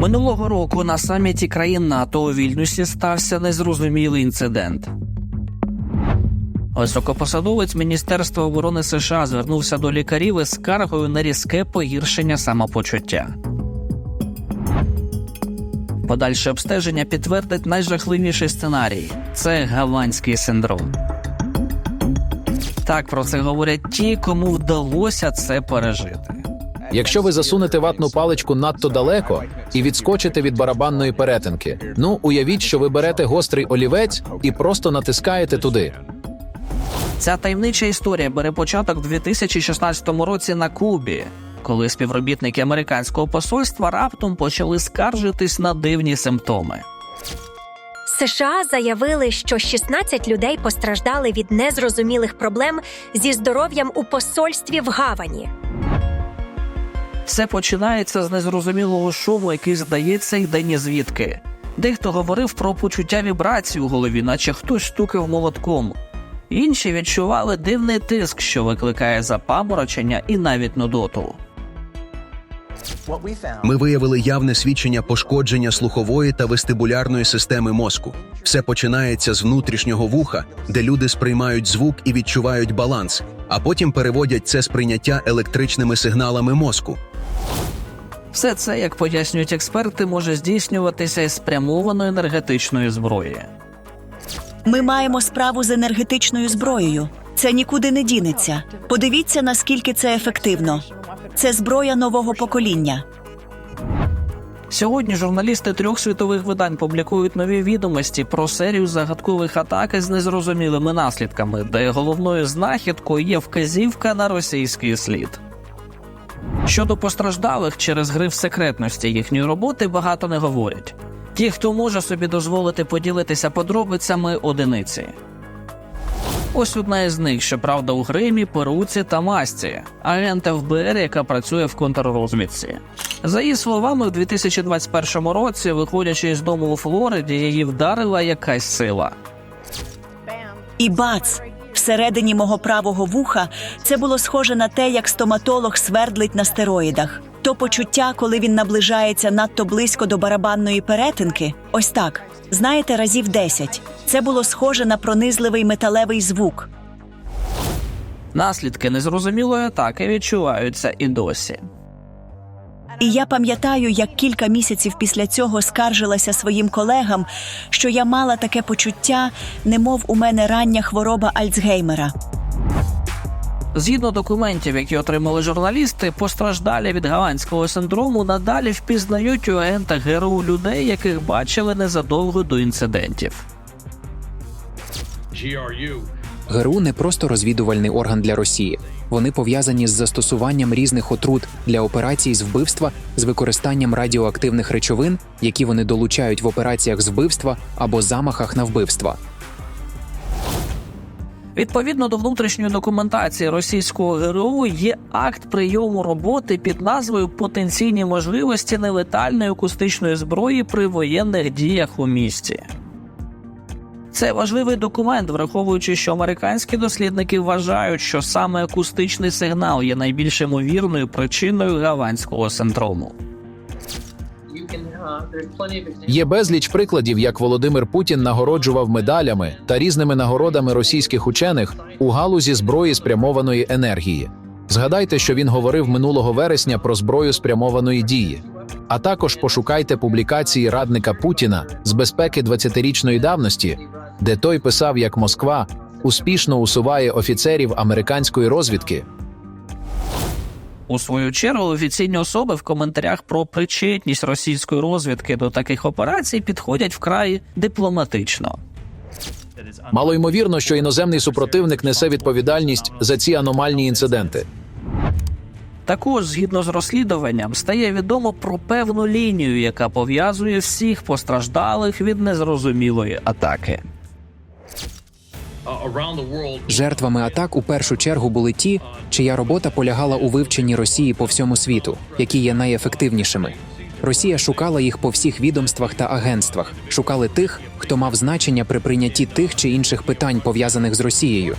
Минулого року на саміті країн НАТО у Вільнюсі стався незрозумілий інцидент. Високопосадовець Міністерства оборони США звернувся до лікарів із скаргою на різке погіршення самопочуття. Подальше обстеження підтвердить найжахливіший сценарій це гаванський синдром. Так про це говорять ті, кому вдалося це пережити. Якщо ви засунете ватну паличку надто далеко і відскочите від барабанної перетинки, ну уявіть, що ви берете гострий олівець і просто натискаєте туди. Ця таємнича історія бере початок в 2016 році на Кубі, коли співробітники американського посольства раптом почали скаржитись на дивні симптоми. США заявили, що 16 людей постраждали від незрозумілих проблем зі здоров'ям у посольстві в Гавані. Все починається з незрозумілого шуму, який здається йде ні звідки. Дехто говорив про почуття вібрацій у голові, наче хтось стукав молотком. Інші відчували дивний тиск, що викликає запаморочення і навіть нудоту. Ми виявили явне свідчення пошкодження слухової та вестибулярної системи мозку. Все починається з внутрішнього вуха, де люди сприймають звук і відчувають баланс, а потім переводять це сприйняття електричними сигналами мозку. Все це, як пояснюють експерти, може здійснюватися із спрямованої енергетичної зброї. Ми маємо справу з енергетичною зброєю. Це нікуди не дінеться. Подивіться, наскільки це ефективно. Це зброя нового покоління. Сьогодні журналісти трьох світових видань публікують нові відомості про серію загадкових атак із незрозумілими наслідками, де головною знахідкою є вказівка на російський слід. Щодо постраждалих через гриф секретності їхньої роботи багато не говорять. Ті, хто може собі дозволити поділитися подробицями одиниці. Ось одна із них, щоправда, у гримі, перуці та масці, агент ФБР, яка працює в контррозвідці. За її словами, у 2021 році, виходячи із дому у Флориді, її вдарила якась сила. І бац! Всередині мого правого вуха це було схоже на те, як стоматолог свердлить на стероїдах. То почуття, коли він наближається надто близько до барабанної перетинки, ось так. Знаєте, разів 10. Це було схоже на пронизливий металевий звук. Наслідки незрозумілої атаки відчуваються і досі. І я пам'ятаю, як кілька місяців після цього скаржилася своїм колегам, що я мала таке почуття, немов у мене рання хвороба Альцгеймера. Згідно документів, які отримали журналісти, постраждалі від гаванського синдрому надалі впізнають у агента ГРУ людей, яких бачили незадовго до інцидентів. ГРУ не просто розвідувальний орган для Росії. Вони пов'язані з застосуванням різних отрут для операцій з вбивства з використанням радіоактивних речовин, які вони долучають в операціях з вбивства або замахах на вбивства. Відповідно до внутрішньої документації російського ГРУ є акт прийому роботи під назвою Потенційні можливості нелетальної акустичної зброї при воєнних діях у місті. Це важливий документ, враховуючи, що американські дослідники вважають, що саме акустичний сигнал є найбільш ймовірною причиною гаванського синдрому. Є безліч прикладів, як Володимир Путін нагороджував медалями та різними нагородами російських учених у галузі зброї спрямованої енергії. Згадайте, що він говорив минулого вересня про зброю спрямованої дії. А також пошукайте публікації радника Путіна з безпеки 20-річної давності, де той писав, як Москва успішно усуває офіцерів американської розвідки. У свою чергу офіційні особи в коментарях про причетність російської розвідки до таких операцій підходять вкрай дипломатично. Мало ймовірно, що іноземний супротивник несе відповідальність за ці аномальні інциденти. Також, згідно з розслідуванням, стає відомо про певну лінію, яка пов'язує всіх постраждалих від незрозумілої атаки. Жертвами атак у першу чергу були ті, чия робота полягала у вивченні Росії по всьому світу, які є найефективнішими. Росія шукала їх по всіх відомствах та агентствах, шукали тих, хто мав значення при прийнятті тих чи інших питань пов'язаних з Росією,